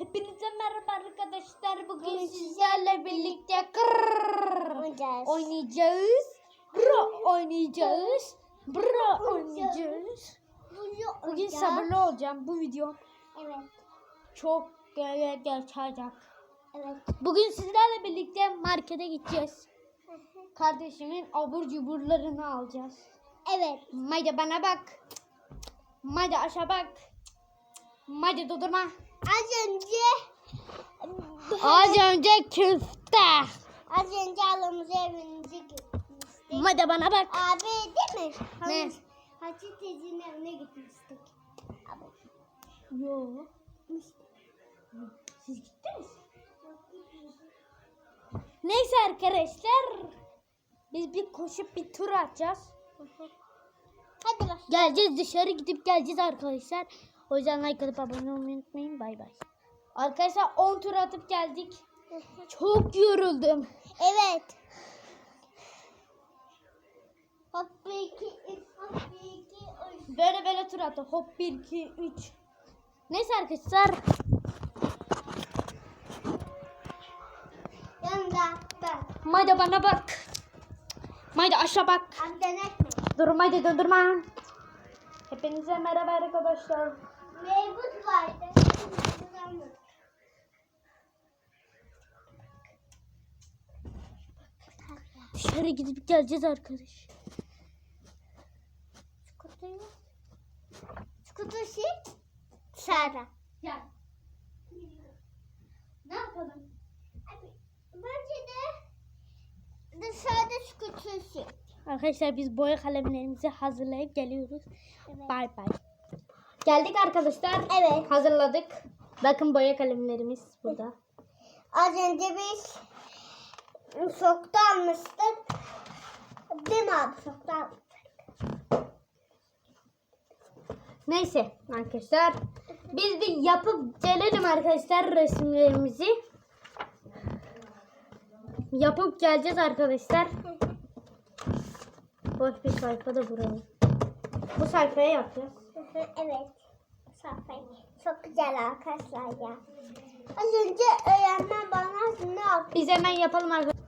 Hepinize merhaba arkadaşlar. Bugün sizlerle birlikte Oynayacağız. oynayacağız. Bro oynayacağız. Bro oynayacağız. Bugün sabırlı olacağım. Bu video Evet. çok ge- geçecek. Evet. Bugün sizlerle birlikte markete gideceğiz. Kardeşimin abur cuburlarını alacağız. Evet. Mayda bana bak. Mayda aşağı bak. Mayda durdurma. Az önce Az önce küfte. az önce alamızı evimize gitmiştik. Mayda bana bak. Abi değil mi? Ne? Hacı- Hacı teyzenin evine gitmiştik. Abi. Yo. gitmiştik. Siz gittiniz. Neyse arkadaşlar. Biz bir koşup bir tur atacağız. Hadi bak. Geleceğiz dışarı gidip geleceğiz arkadaşlar. O yüzden like atıp abone olmayı unutmayın. Bay bay. Arkadaşlar 10 tur atıp geldik. Çok yoruldum. Evet. Hop bir iki üç hop bir iki üç. Böyle böyle tur attı. Hop 1 2 3. Neyse arkadaşlar. Yanında ben. Mayda bana bak. Mayda aşağı bak. Abi denek mi? Dur Mayda döndürme. Hepinize merhaba arkadaşlar. Mevcut vardı. Dışarı gidip geleceğiz arkadaş. Kutuyu. Kutusu. Sara. Gel. Ne yapalım? Bence de dışarıda kutusu. Arkadaşlar biz boya kalemlerimizi hazırlayıp geliyoruz. Evet. Bay bay. Geldik arkadaşlar. Evet. Hazırladık. Bakın boya kalemlerimiz burada. Az önce biz sokta almıştık. Değil mi abi sokta almıştık. Neyse arkadaşlar. Biz bir yapıp gelelim arkadaşlar resimlerimizi. Yapıp geleceğiz arkadaşlar. Boş bir sayfa da buraya. Bu sayfaya yapacağız. evet. Çok güzel arkadaşlar ya. Az önce öğrenmen bana ne yaptı? Biz hemen yapalım arkadaşlar.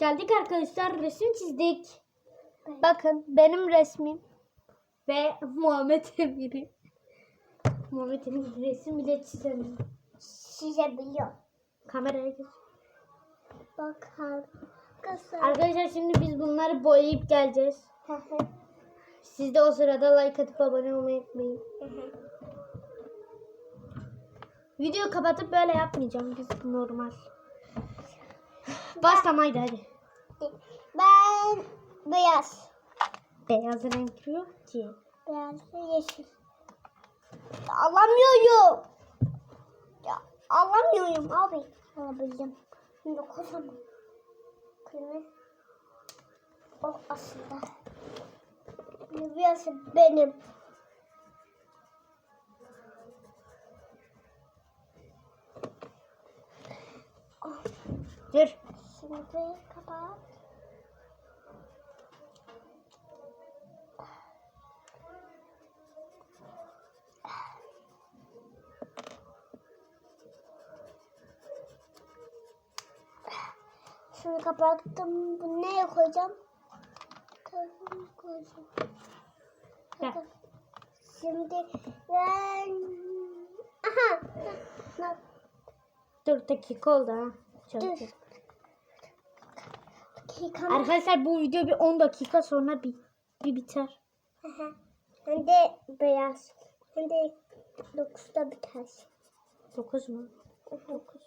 Geldik arkadaşlar resim çizdik. Bakın benim resmim ve Muhammed Emir'i. Muhammed Emir resim bile çizemiyor. Size biliyor. Kameraya geç. Bak arkadaşlar. Arkadaşlar şimdi biz bunları boyayıp geleceğiz. Siz de o sırada like atıp abone olmayı unutmayın. Videoyu kapatıp böyle yapmayacağım. Biz normal. Başlamaydı hadi. ben beyaz. Beyaz renk yok ki. Beyaz ve yeşil. Ya, alamıyorum. Ya alamıyorum abi. Alabildim. Şimdi kocaman. Kırmızı. O aslında. Beyazı benim. Dur. Şimdi kapat. Şunu kapattım. Bu neye koyacağım? Telefonu koyacağım. Gel. Şimdi ben... Aha. Dur dakika oldu ha. Çok Dur. Dakika. Arkadaşlar bu video bir 10 dakika sonra bir, bir biter. Aha. Hem de beyaz. Hem de dokuzda biter. 9 mu? 9.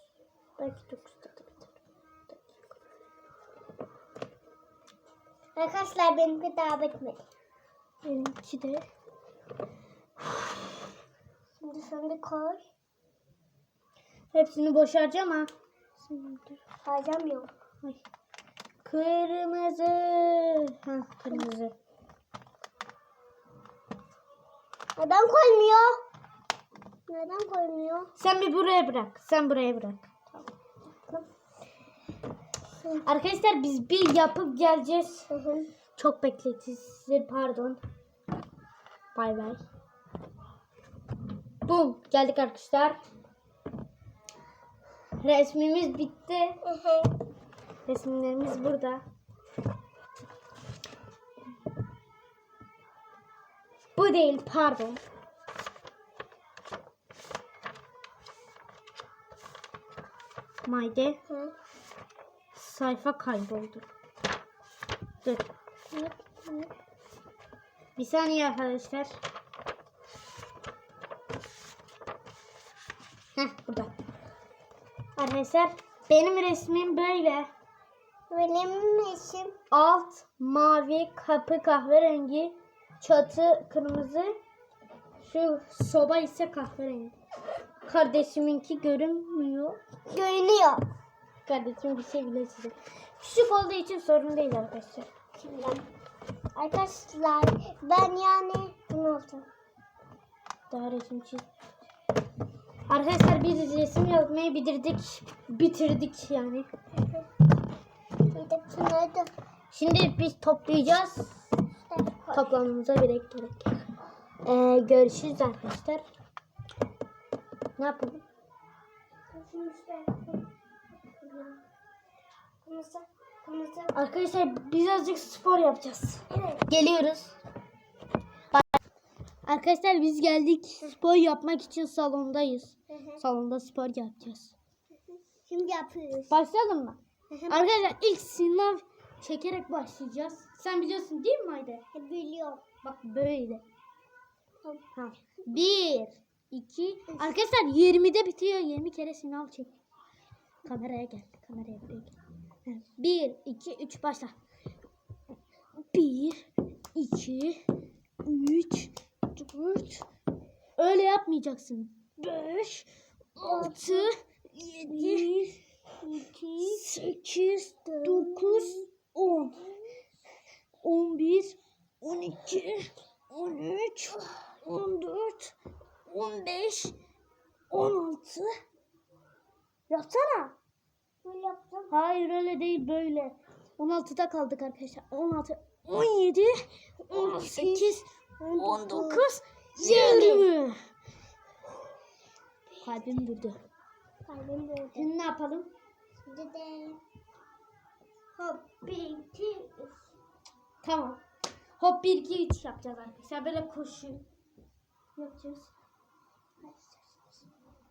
Belki 9'da da biter. Arkadaşlar benimki daha bitmedi. Benimki de. Şimdi sen de koy. Hepsini boşaracağım ha. Harcamıyorum. Ay. Kırmızı. Ha kırmızı. Neden koymuyor? Neden koymuyor? Sen bir buraya bırak. Sen buraya bırak. Arkadaşlar biz bir yapıp geleceğiz. Hı hı. Çok bekleteceğiz size pardon. Bay bay. Bum geldik arkadaşlar. Resmimiz bitti. Hı hı. Resimlerimiz burada. Bu değil pardon. Mayde Hı. sayfa kayboldu. Dur. Hı. Hı. Bir saniye arkadaşlar. Heh burada. Arkadaşlar benim resmim böyle. Benim işim Alt mavi, kapı kahverengi, çatı kırmızı, şu soba ise kahverengi. Kardeşiminki görünmüyor. görünüyor. Kardeşim bir şey bile size. Küçük olduğu için sorun değil arkadaşlar. Şimdi arkadaşlar ben yani ne oldu? Daha resim çiz. Arkadaşlar biz resim yapmayı bitirdik. Bitirdik yani. Şunları da Şimdi biz toplayacağız. Toplamamıza gerek gerek. Ee, görüşürüz arkadaşlar. Ne yapalım? Arkadaşlar biz azıcık spor yapacağız. Evet. Geliyoruz. Arkadaşlar biz geldik. Spor yapmak için salondayız. Salonda spor yapacağız. Şimdi yapıyoruz. Başlayalım mı? Arkadaşlar ilk sınav çekerek başlayacağız. Sen biliyorsun değil mi Ayda? Biliyorum. Bak böyle. Ha. Bir, iki. Arkadaşlar 20'de bitiyor. 20 kere sınav çek. Kameraya gel. Kameraya buraya gel. Ha. Bir, iki, üç başla. Bir, iki, üç, dört. Öyle yapmayacaksın. Beş, altı, yedi, İki, sekiz, dokuz, on. On bir, on iki, on üç, on dört, on beş, on altı. Yapsana. böyle yaptım. Hayır öyle değil böyle. 16'da kaldık arkadaşlar. 16, 17, 18, 19, 20. Kalbim durdu. Kalbim böyle. Şimdi ne yapalım? Hop. Tamam. Hop 1 2 3 yapacağız arkadaşlar. Böyle koşu yapacağız.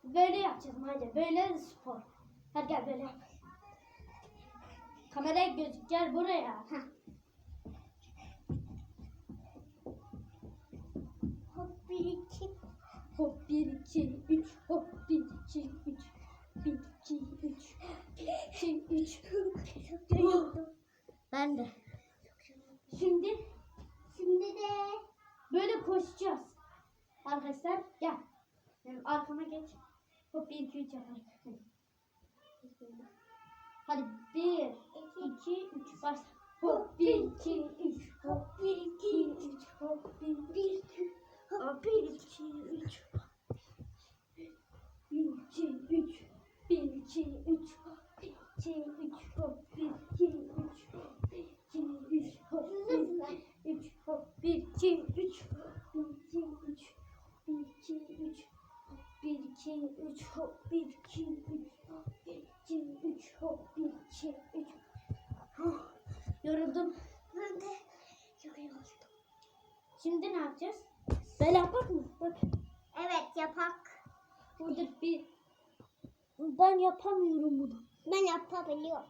Böyle yapacağız hadi. Böyle spor. Hadi gel böyle yap. Kameraya gözük gel buraya. Heh. Hop bir iki. Hop 1 2 3 hop 1 2 3 1 2 3 2 3 Ben de. Şimdi Şimdi de Böyle koşacağız. Arkadaşlar gel. Yani arkama geç. Hop 1 2 3 yapalım. Hadi. Hadi 1 2 3 başla. Hop 1 2 3 hop 1 2 3 hop 1 1 hop 1 2 3 Yoruldum. ben de yoruldum. Şimdi ne yapacağız? Böyle yapak mı? Bak Evet yapak. burada bir ben yapamıyorum bunu. Ben yapabiliyorum.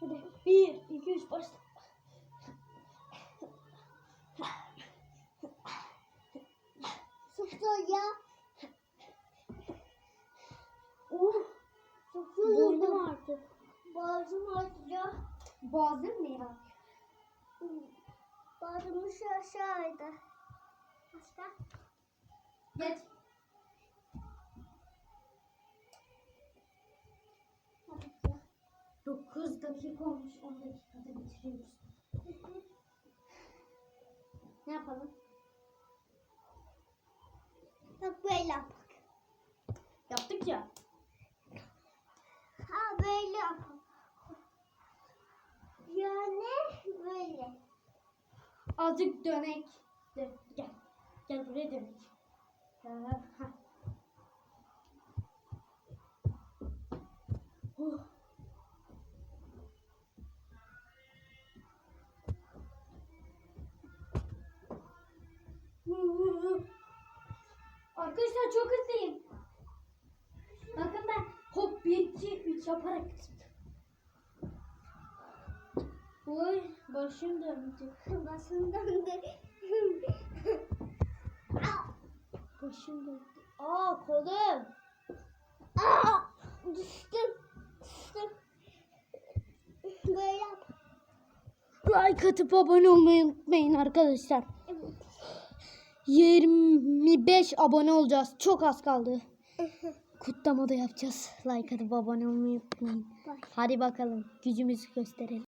Hadi 1 2 3 başla. Sıfır ya. Oh, Sıfır boynum ağrıdı. Boğazım ağrıyor. Boğazım ne ya? Boğazım şu aşağıydı. Başka? Geç. 9 dakika olmuş 10 dakikada bitiriyoruz. Ne yapalım? Bak böyle yapak. Yaptık ya. Ha böyle yapak. Yani böyle. Azıcık dönek. Dön, gel. Gel buraya dönek. Ha, ha. Arkadaşlar çok hızlıyım. Bakın ben hop 1 2 3 yaparak Oy başım döndü. Basın döndü. Başım döndü. Aa kolum. Aa, düştüm. Düştüm. Böyle yap. Like atıp abone olmayı unutmayın arkadaşlar. Evet. 25 abone olacağız. Çok az kaldı. Kutlama da yapacağız. Like atıp abone olmayı unutmayın. Hadi bakalım gücümüzü gösterelim.